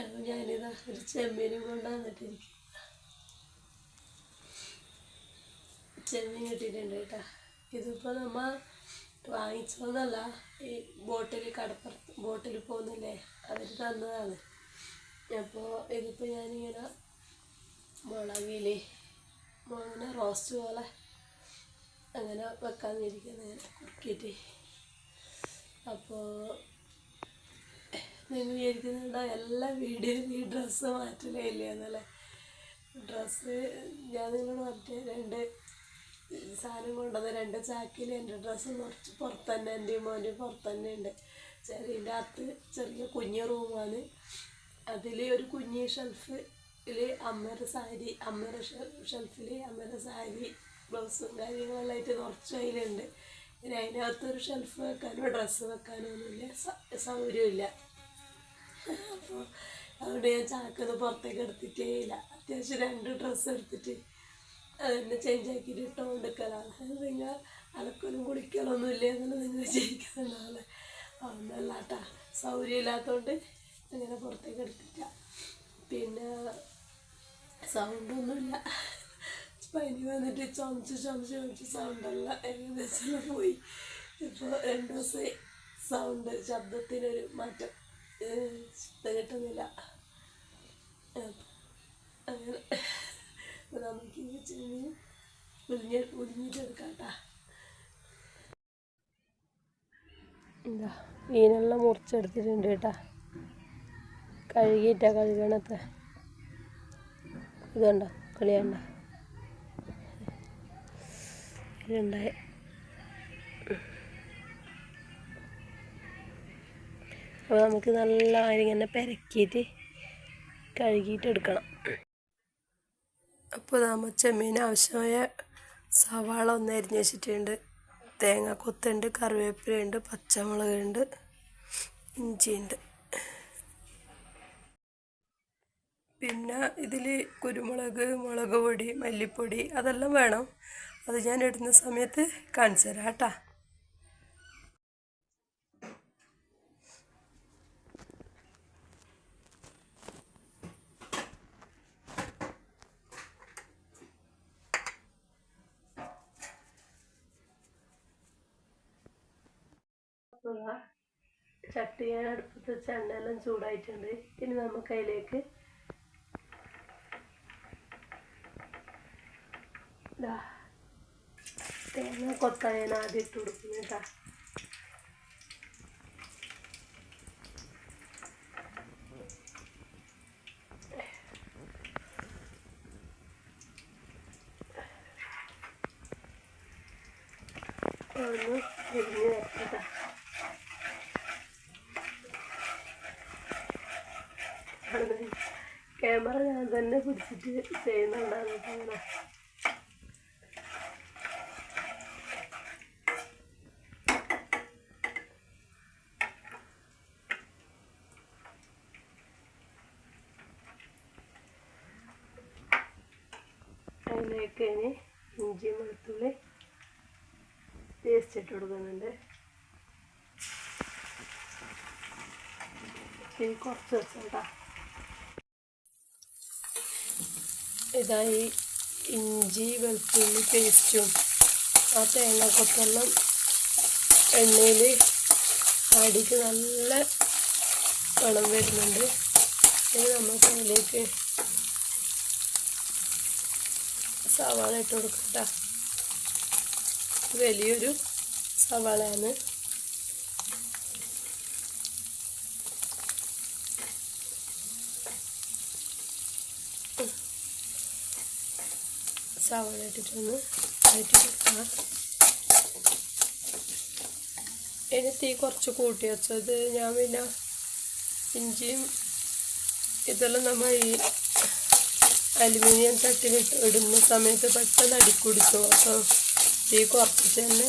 അപ്പോൾ ഞാനിതാ ഒരു ചെമ്മീനും കൊണ്ടുവന്നിട്ടിരിക്കും ചെമ്മീൻ കിട്ടിയിട്ടുണ്ട് കേട്ടോ. ഇതിപ്പോൾ നമ്മ വാങ്ങിച്ചതെന്നല്ല ഈ ബോട്ടിൽ കടപ്പുറത്ത് ബോട്ടിൽ പോകുന്നില്ലേ അവർ തന്നതാണ്. അപ്പോൾ ഇതിപ്പോൾ ഞാനിങ്ങനെ മുളകിൽ മുളകിനെ റോസ്റ്റ് പോലെ അങ്ങനെ വെക്കാമെന്നിരിക്കുന്നത് കുറുക്കിയിട്ട്. അപ്പോൾ നിങ്ങൾ വിചാരിക്കുന്നുണ്ടോ. എല്ലാ വീഡിയോയിലും ഈ ഡ്രസ്സ് മാറ്റലേ ഇല്ല എന്നല്ലേ ഡ്രസ്സ് ഞാൻ നിങ്ങളോട് മറ്റേ രണ്ട് സാധനം കൊണ്ടുവന്ന രണ്ട് ചാക്കിൽ എന്റെ ഡ്രസ്സ് കുറച്ച് പുറത്ത് തന്നെ എന്റെ മോന്റെ പുറത്ത് തന്നെ ഉണ്ട് ചെറിയന്റെ അകത്ത് ചെറിയ കുഞ്ഞ് റൂമാണ് അതിൽ ഒരു കുഞ്ഞ് ഷെൽഫിൽ അമ്മയുടെ സാരി അമ്മയുടെ ഷെൽഫിൽ അമ്മയുടെ സാരി ബ്ലൗസും കാര്യങ്ങളെല്ലാം നിറച്ച് അതിലുണ്ട്. പിന്നെ അതിനകത്തൊരു ഷെൽഫ് വെക്കാനോ ഡ്രസ്സ് വെക്കാനോ ഒന്നുമില്ല. സൗകര്യമില്ല. അതുകൊണ്ട് ഞാൻ ചാക്കത് പുറത്തേക്ക് എടുത്തിട്ടേ ഇല്ല. അത്യാവശ്യം രണ്ട് ഡ്രസ്സ് എടുത്തിട്ട് അതെന്നെ ചേഞ്ച് ആക്കിയിട്ട് ഇട്ടുകൊണ്ടിരിക്കലാണ് നിങ്ങൾ അലക്കലും കുളിക്കലൊന്നും ഇല്ല എന്നുള്ള നിങ്ങൾ അതൊന്നല്ല കേട്ടാ സൗകര്യം ഇല്ലാത്തതുകൊണ്ട് അങ്ങനെ പുറത്തേക്ക് എടുത്തില്ല പിന്നെ സൗണ്ടൊന്നുമില്ല പനി വന്നിട്ട് ചുമച്ച് ചുമച്ച് ചുമച്ച് സൗണ്ടല്ല ഏകദേശം പോയി. ഇപ്പോൾ രണ്ട് ദിവസമായി സൗണ്ട് ശബ്ദത്തിനൊരു മാറ്റം. ശബ്ദം കിട്ടുന്നില്ല. അങ്ങനെ നമുക്ക് ഈ ചെമ്മീൻ ഉലിഞ്ഞ് ഉലിഞ്ഞിട്ടെടുക്കാം കേട്ടാ. എന്താ മീനെല്ലാം മുറിച്ചെടുത്തിട്ടുണ്ട് കേട്ടാ. കഴുകിയിട്ടാ കഴുകണത്തെ ഇതുണ്ടോ? കളിയണ്ട? ഇതുണ്ടായ. അപ്പോൾ നമുക്ക് നല്ല ഇങ്ങനെ പെരക്കിയിട്ട് കഴുകിയിട്ട് എടുക്കണം. അപ്പോൾ നമ്മൾ ചെമ്മീന് ആവശ്യമായ സവാള ഒന്ന് അരിഞ്ഞ് വെച്ചിട്ടുണ്ട്. തേങ്ങ കൊത്തുണ്ട് കറിവേപ്പിലയുണ്ട് പച്ചമുളകുണ്ട് ഇഞ്ചിയുണ്ട് പിന്നെ ഇതിൽ കുരുമുളക് മുളക് പൊടി മല്ലിപ്പൊടി അതെല്ലാം വേണം. അത് ഞാൻ ഇടുന്ന സമയത്ത് കാണിച്ചു തരാം കേട്ടാ. ചട്ടി ഞാൻ അടുപ്പത്ത് വെച്ച് എണ്ണയെല്ലാം ചൂടായിട്ടുണ്ട്. ഇനി നമുക്ക് അതിലേക്ക് തേങ്ങ കൊത്താൻ ഞാൻ ആദ്യം ഇട്ട് കൊടുക്കും കേട്ടാ. ഒന്ന് എരിഞ്ഞ് വരട്ടാ ക്യാമറ ഞാൻ തന്നെ പിടിച്ചിട്ട് ചെയ്യുന്നുണ്ടാകും അങ്ങനെ ഇനി ഇഞ്ചി വെളുത്തുള്ളി പേസ്റ്റ് ഇട്ട് കൊടുക്കുന്നുണ്ട്. തീ കുറച്ച് വെച്ചോട്ടാ. ഇതായി ഇഞ്ചി വെളുത്തുള്ളി പേസ്റ്റും ആ തേങ്ങ കൊത്തെല്ലാം എണ്ണയിൽ അടിക്ക് നല്ല പണം വരുന്നുണ്ട്. ഇത് നമുക്ക് അതിലേക്ക് സവാള ഇട്ട് കൊടുക്കട്ട വലിയൊരു സവാളയാണ്. സവാള ഇട്ടിട്ടൊന്ന് വഴറ്റി കൊടുക്കാം ഇനി തീ കുറച്ച് കൂട്ടി വെച്ചത് ഞാൻ പിന്നെ ഇഞ്ചിയും ഇതെല്ലാം നമ്മൾ ഈ അലുമിനിയം ചട്ടിലിട്ട് ഇടുന്ന സമയത്ത് പെട്ടെന്ന് അടിക്കുടിച്ചു അപ്പോൾ തീ കുറച്ചിട്ട് തന്നെ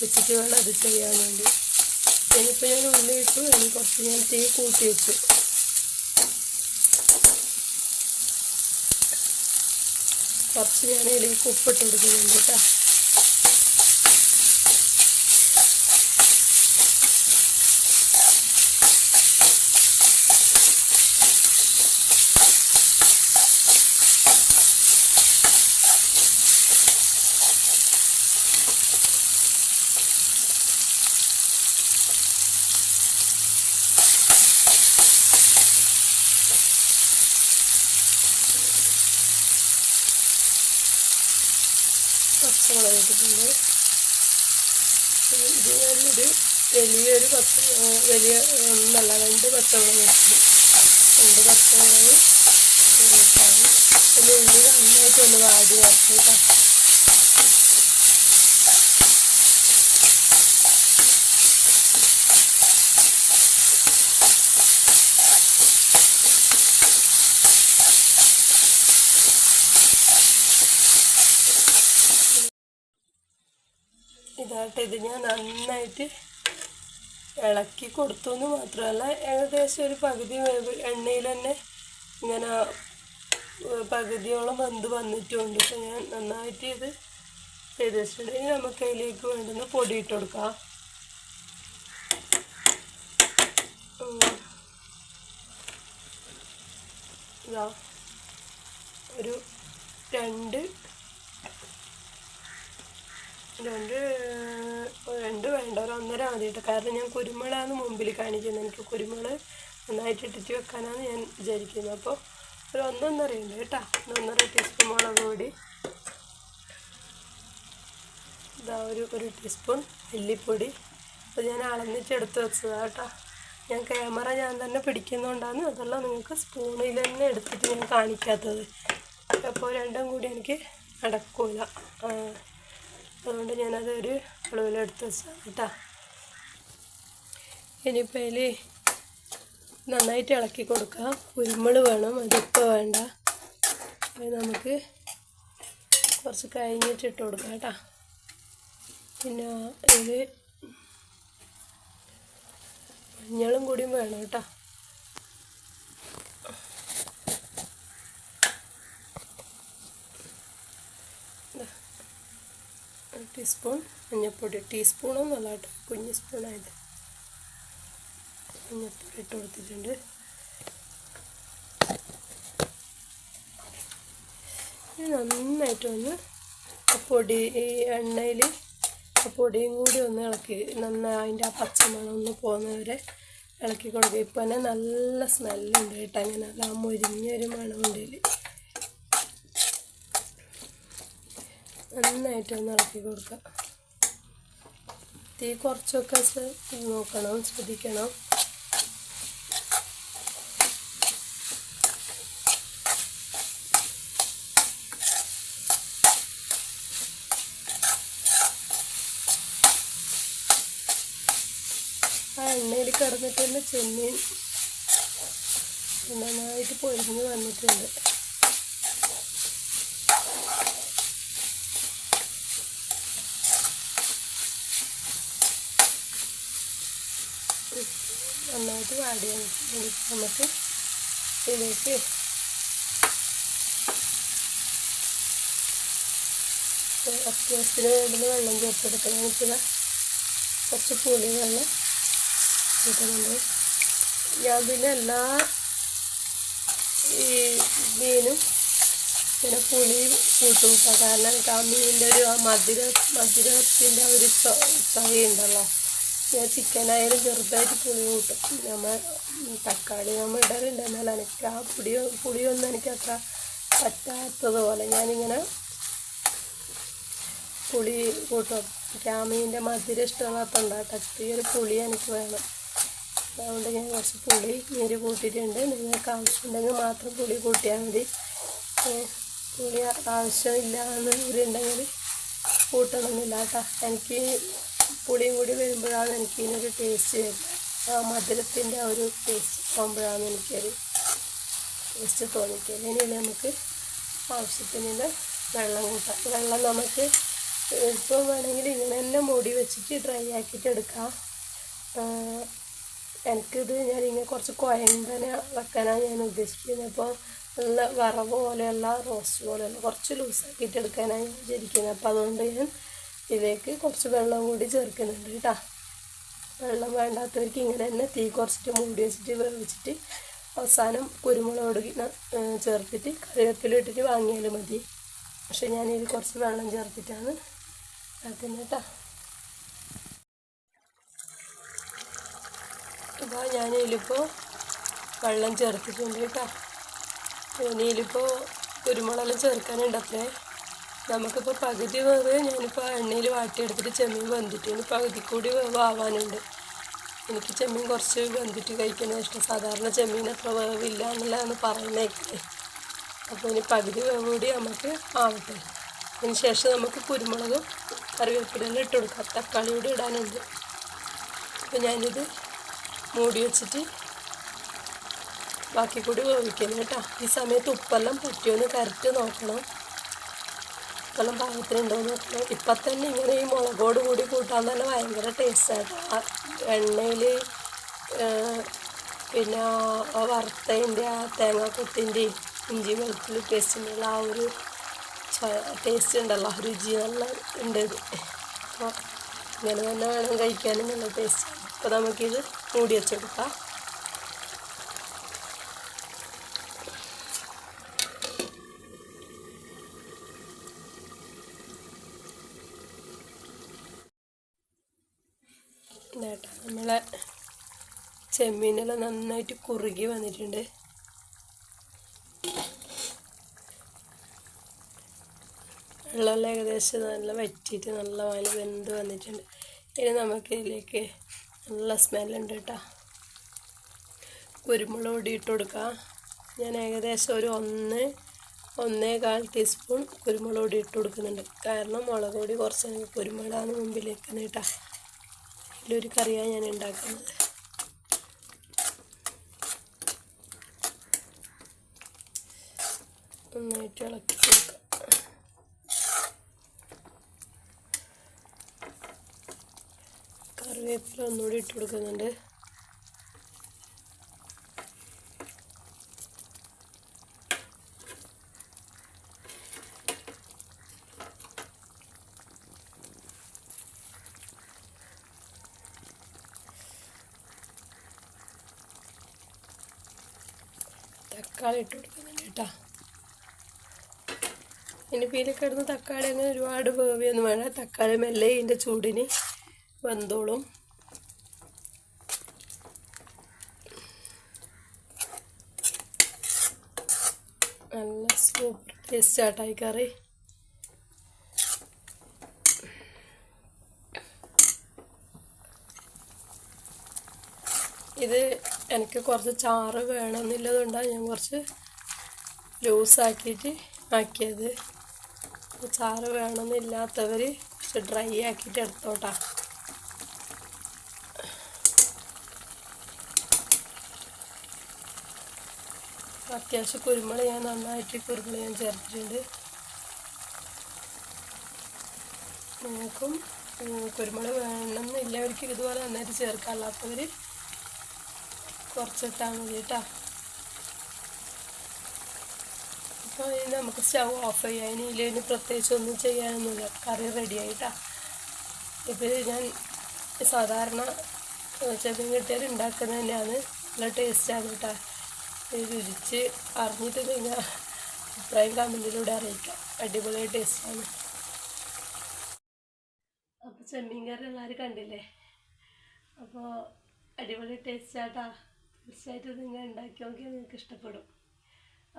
വെച്ചിട്ട് വേണം അത് ചെയ്യാൻ വേണ്ടി. ഇനിയിപ്പോൾ ഞാൻ ഉള്ളി ഇട്ടു ഇനി കുറച്ച് ഞാൻ തീ കൂട്ടി വെച്ചു. കുറച്ച് ഞാൻ ഉപ്പിട്ട് കൊടുക്കുന്നുണ്ട് കേട്ടോ. പച്ചമുളക് ഇട്ടിട്ടുണ്ട്. ഇത് ഞാനൊരു വലിയൊരു പച്ച വലിയ ഒന്നല്ല രണ്ട് പച്ചമുളക് ഇട്ടു രണ്ട് പച്ചമുളക് പിന്നെ ഉള്ളി നന്നായിട്ട് ഒന്ന് വാടി വരച്ചു ഇതാട്ടെ ഇത് ഞാൻ നന്നായിട്ട് ഇളക്കി കൊടുത്തു എന്ന് മാത്രമല്ല ഏകദേശം ഒരു പകുതി വേവ് എണ്ണയിൽ തന്നെ ഇങ്ങനെ പകുതിയോളം വെന്ത് വന്നിട്ടുണ്ട്. അപ്പം ഞാൻ നന്നായിട്ട് ഇത് ചെയ്ത് വെച്ചിട്ടുണ്ടെങ്കിൽ നമുക്ക് അതിലേക്ക് വേണ്ടുന്ന പൊടി ഇട്ട് കൊടുക്കാം. ഒരു രണ്ട് രണ്ട് രണ്ട് വേണ്ട ഒരു ഒന്നര മതി കേട്ടോ കാരണം ഞാൻ കുരുമുളകാണ് മുമ്പിൽ കാണിക്കുന്നത് എനിക്ക് കുരുമുളക് നന്നായിട്ട് ഇട്ടിട്ട് വെക്കാനാണ് ഞാൻ വിചാരിക്കുന്നത്. അപ്പോൾ ഒരു ഒന്നൊന്നര ഉണ്ട് കേട്ടോ? ഒന്നൊന്നര ടീസ്പൂൺ മുളക് കൂടി ഇതാ ഒരു ഒരു ടീസ്പൂൺ മല്ലിപ്പൊടി. അപ്പോൾ ഞാൻ അളന്നിട്ട് വെച്ചതാണ് കേട്ടോ. ഞാൻ ക്യാമറ ഞാൻ തന്നെ പിടിക്കുന്നതുകൊണ്ടാണ് അതെല്ലാം നിങ്ങൾക്ക് സ്പൂണിൽ തന്നെ എടുത്തിട്ട് ഞാൻ കാണിക്കാത്തത്. അപ്പോൾ രണ്ടും കൂടി എനിക്ക് നടക്കൂല. ആ, അതുകൊണ്ട് ഞാനത് ഒരു അളവിലെടുത്ത് വെച്ചാൽ കേട്ടോ. ഇനിയിപ്പോൾ അതിൽ നന്നായിട്ട് ഇളക്കി കൊടുക്കാം. കുരുമുളക് വേണം അതിപ്പോൾ വേണ്ട. നമുക്ക് കുറച്ച് കഴിഞ്ഞിട്ട് ഇട്ട് കൊടുക്കാം കേട്ടോ. പിന്നെ ഇത് മഞ്ഞളും കൂടിയും വേണം കേട്ടോ ഒരു ടീസ്പൂൺ മഞ്ഞൾപ്പൊടി ടീസ്പൂണൊന്നുമല്ല കേട്ടോ കുഞ്ഞു സ്പൂണായത്. മഞ്ഞൾപ്പൊടി ഇട്ട് കൊടുത്തിട്ടുണ്ട്. നന്നായിട്ട് ഒന്ന് പൊടി ഈ എണ്ണയിൽ പൊടിയും കൂടി ഒന്ന് ഇളക്കി നന്നായി അതിന്റെ ആ പച്ചമണം ഒന്ന് പോകുന്നവരെ ഇളക്കി കൊടുക്കുക. ഇപ്പം തന്നെ നല്ല സ്മെല്ലുണ്ട് കേട്ടോ അങ്ങനെ നല്ല ആ മുരിഞ്ഞൊരു മണമുണ്ട് ഇതിൽ നന്നായിട്ട് ഒന്ന് ഇളക്കി കൊടുക്കുക തീ കുറച്ചൊക്കെ നോക്കണം ശ്രദ്ധിക്കണം. ആ എണ്ണയിൽ കിടന്നിട്ട് ചെമ്മീൻ നന്നായിട്ട് പൊരിഞ്ഞ് വന്നിട്ടുണ്ട്. വന്നിട്ടുണ്ട് നമുക്ക് ഇതിലേക്ക് അത്യാവശ്യത്തിന് വേണ്ടുന്ന വെള്ളം ചേർത്തെടുക്കണം. എനിക്കിതാ കുറച്ച് പുളി വെള്ളം കിട്ടുന്നുണ്ട് ഞാൻ പിന്നെ എല്ലാ ഈ മീനും പിന്നെ പുളി കൂട്ടും. കാരണം എനിക്ക് ആ മീനിന്റെ ഒരു ആ മധുര മധുരത്തിന്റെ ഒരു ചൊ ചൊവയുണ്ടല്ലോ. ഞാൻ ചിക്കനായാലും ചെറുതായിട്ട് പുളി കൂട്ടും. നമ്മൾ തക്കാളി നമ്മൾ ഇടലുണ്ട്. എന്നാൽ എനിക്ക് ആ പുളിയോ പുളിയൊന്നും എനിക്ക് അത്ര പറ്റാത്തതുപോലെ ഞാനിങ്ങനെ പുളി കൂട്ടും. ക്യാമീന്റെ മധുരം ഇഷ്ടമില്ലാത്തതുകൊണ്ടാട്ടോ ഈ ഒരു പുളി എനിക്ക് വേണം. അതുകൊണ്ട് ഞാൻ കുറച്ച് പുളി നീര് കൂട്ടിയിട്ടുണ്ട്. നിങ്ങൾക്ക് ആവശ്യമുണ്ടെങ്കിൽ മാത്രം പുളി കൂട്ടിയാൽ മതി. പുളി ആവശ്യമില്ല എന്നുണ്ടെങ്കിൽ കൂട്ടണമെന്നില്ല കേട്ടോ. എനിക്ക് പുളിയും കൂടി വരുമ്പോഴാണ് എനിക്ക് ഇതിനൊരു ടേസ്റ്റ് വരുന്നത്. ആ മധുരത്തിന്റെ ഒരു ടേസ്റ്റ് ആകുമ്പോഴാണ് എനിക്കൊരു ടേസ്റ്റ് തോന്നിക്കുന്നത് ഇനി നമുക്ക് ആവശ്യത്തിനുള്ള വെള്ളം കൂട്ടാം. വെള്ളം നമുക്ക് ഇപ്പം വേണമെങ്കിൽ ഇങ്ങനെ തന്നെ മൂടി വെച്ചിട്ട് ഡ്രൈ ആക്കിയിട്ട് എടുക്കാം. എനിക്കിത് ഞാൻ ഇങ്ങനെ കുറച്ച് കുഴമ്പന വെക്കാനാണ് ഞാൻ ഉദ്ദേശിക്കുന്നത്. അപ്പോൾ നല്ല വറവ് പോലെയുള്ള റോസ്റ്റ് പോലെയുള്ള കുറച്ച് ലൂസാക്കിയിട്ട് എടുക്കാനാണ് ഞാൻ വിചാരിക്കുന്നത്. അപ്പോൾ അതുകൊണ്ട് ഞാൻ ഇതിലേക്ക് കുറച്ച് വെള്ളം കൂടി ചേർക്കുന്നുണ്ട് കേട്ടോ. വെള്ളം വേണ്ടാത്തവർക്ക് ഇങ്ങനെ തന്നെ തീ കുറച്ചിട്ട് മൂടി വെച്ചിട്ട് വേവിച്ചിട്ട് അവസാനം കുരുമുളക് ചേർത്തിട്ട് കറിവേപ്പില ഇട്ടിട്ട് വാങ്ങിയാലും മതി. പക്ഷെ ഞാനിത് കുറച്ച് വെള്ളം ചേർത്തിട്ടാണ് ആക്കുന്നത് കേട്ടോ. അപ്പോൾ ഞാൻ ഇതിലിപ്പോൾ വെള്ളം ചേർത്തിട്ടുണ്ട് കേട്ടോ. ഇനി ഇതിലിപ്പോൾ കുരുമുളക് ചേർക്കാനുണ്ട് നമുക്കിപ്പോൾ പകുതി വേവ് ഞാനിപ്പോൾ എണ്ണയിൽ വാട്ടിയെടുത്തിട്ട് ചെമ്മീൻ വന്നിട്ട് ഇനി പകുതി കൂടി വേവ് ആവാനുണ്ട് എനിക്ക് ചെമ്മീൻ കുറച്ച് വെന്തിട്ട് കഴിക്കുന്നത് ഇഷ്ടം. സാധാരണ ചെമ്മീൻ അത്ര വേവില്ല എന്നുള്ളതാണ് പറയുന്നത് അപ്പോൾ ഇനി പകുതി വേവ് കൂടി നമുക്ക് ആവട്ടെ. അതിന് ശേഷം നമുക്ക് കുരുമുളകും കറിവേപ്പിലെല്ലാം ഇട്ട് കൊടുക്കാം. തക്കാളി കൂടി ഇടാനുണ്ട്. അപ്പോൾ ഞാനിത് മൂടി വെച്ചിട്ട് ബാക്കി കൂടി വേവിക്കുന്നു കേട്ടോ. ഈ സമയത്ത് ഉപ്പെല്ലാം പറ്റിയോന്ന് കറക്റ്റ് നോക്കണം. ഉപ്പെല്ലാം പാകത്തിനുണ്ടോയെന്ന് നോക്കണം ഇപ്പം തന്നെ ഇങ്ങനെ ഈ മുളകോട് കൂടി കൂട്ടാൻ തന്നെ ഭയങ്കര ടേസ്റ്റായിട്ടാണ് ആ എണ്ണയിൽ പിന്നെ ആ വറുത്തതിന്റെ ആ തേങ്ങാക്കൊത്തിന്റെ ഇഞ്ചി വെളുത്തുള്ളി പേസ്റ്റിന്റെ ആ ഒരു ടേസ്റ്റ് ഉണ്ടല്ലോ രുചി നല്ല ഉണ്ട് അപ്പോൾ ഇങ്ങനെ തന്നെ വേണം കഴിക്കാനും നല്ല ടേസ്റ്റ് അപ്പോൾ നമുക്കിത് മൂടി വെച്ചെടുക്കാം. നമ്മളെ ചെമ്മീനെല്ലാം നന്നായിട്ട് കുറുകി വന്നിട്ടുണ്ട്. വെള്ളമെല്ലാം ഏകദേശം നല്ല വറ്റിയിട്ട് നല്ല പോലെ വെന്ത് വന്നിട്ടുണ്ട്. ഇനി നമുക്ക് ഇതിലേക്ക് നല്ല സ്മെല്ലുണ്ട് കേട്ടോ. കുരുമുളക് പൊടി ഇട്ട് കൊടുക്കാം. ഞാൻ ഏകദേശം ഒരു ഒന്ന് ഒന്നേ കാൽ ടീസ്പൂൺ കുരുമുളക് പൊടി ഇട്ട് കൊടുക്കുന്നുണ്ട്. കാരണം മുളക് പൊടി കുറച്ച് കുരുമുളകാണ് മുമ്പിലേക്ക് കേട്ടോ. ഇതിലൊരു കറിയാണ് ഞാൻ ഉണ്ടാക്കുന്നത്. നന്നായിട്ട് ഇളക്കി കൊടുക്കാം. കറിവേപ്പില ഒന്നുകൂടി ഇട്ട് കൊടുക്കുന്നുണ്ട്. തക്കാളി ഇട്ട് കൊടുക്കുന്നുണ്ട് കേട്ടോ. ഇനി പീലി കിടന്ന് തക്കാളി അങ്ങനെ ഒരുപാട് വേവിയൊന്നും വേണ്ട. തക്കാളി മെല്ലെ ഇതിന്റെ ചൂടിന് വെന്തോളും. നല്ല സൂപ്പർ ടേസ്റ്റ് ആട്ടായി കറി. ഇത് എനിക്ക് കുറച്ച് ചാറ് വേണമെന്നുള്ളതുകൊണ്ടാണ് ഞാൻ കുറച്ച് ലൂസാക്കിയിട്ട് ആക്കിയത്. ചാറ് വേണമെന്നില്ലാത്തവർ കുറച്ച് ഡ്രൈ ആക്കിയിട്ട് എടുത്തോട്ടാ. അത്യാവശ്യം കുരുമുളക് ഞാൻ നന്നായിട്ട് കുരുമുളക് ഞാൻ ചേർത്തിട്ടുണ്ട്. നിങ്ങൾക്കും കുരുമുളക് വേണമെന്നില്ലവർക്ക് ഇതുപോലെ നന്നായിട്ട് ചേർക്കാം അല്ലാത്തവർ കുറച്ചിട്ടാൽ മതി കേട്ടോ. അപ്പോൾ ഇനി നമുക്ക് സ്റ്റൗ ഓഫ് ചെയ്യാം. ഇനി ഇതിന് പ്രത്യേകിച്ച് ഒന്നും ചെയ്യാനൊന്നുമില്ല. കറി റെഡി ആയിട്ടാ. ഇത് ഞാൻ സാധാരണ ചെമ്മീൻ കിട്ടിയാൽ ഉണ്ടാക്കുന്നത് തന്നെയാണ്. നല്ല ടേസ്റ്റാണ് കേട്ടോ. ഇത് രുചിച്ച് അറിഞ്ഞിട്ട് നിങ്ങൾ അഭിപ്രായം കമന്റിലൂടെ അറിയിക്കാം. അടിപൊളി ടേസ്റ്റാണ് അപ്പോൾ ചെമ്മീൻ കറി എല്ലാവരും കണ്ടില്ലേ? അപ്പോൾ അടിപൊളി ടേസ്റ്റാട്ടാ തീർച്ചയായിട്ടും നിങ്ങൾ ഉണ്ടാക്കി നോക്കിയാൽ നിങ്ങൾക്ക് ഇഷ്ടപ്പെടും.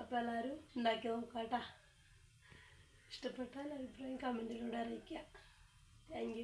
അപ്പോൾ എല്ലാവരും ഉണ്ടാക്കി നോക്കാട്ടാ ഇഷ്ടപ്പെട്ടാൽ അഭിപ്രായം കമന്റിലൂടെ അറിയിക്കുക. താങ്ക്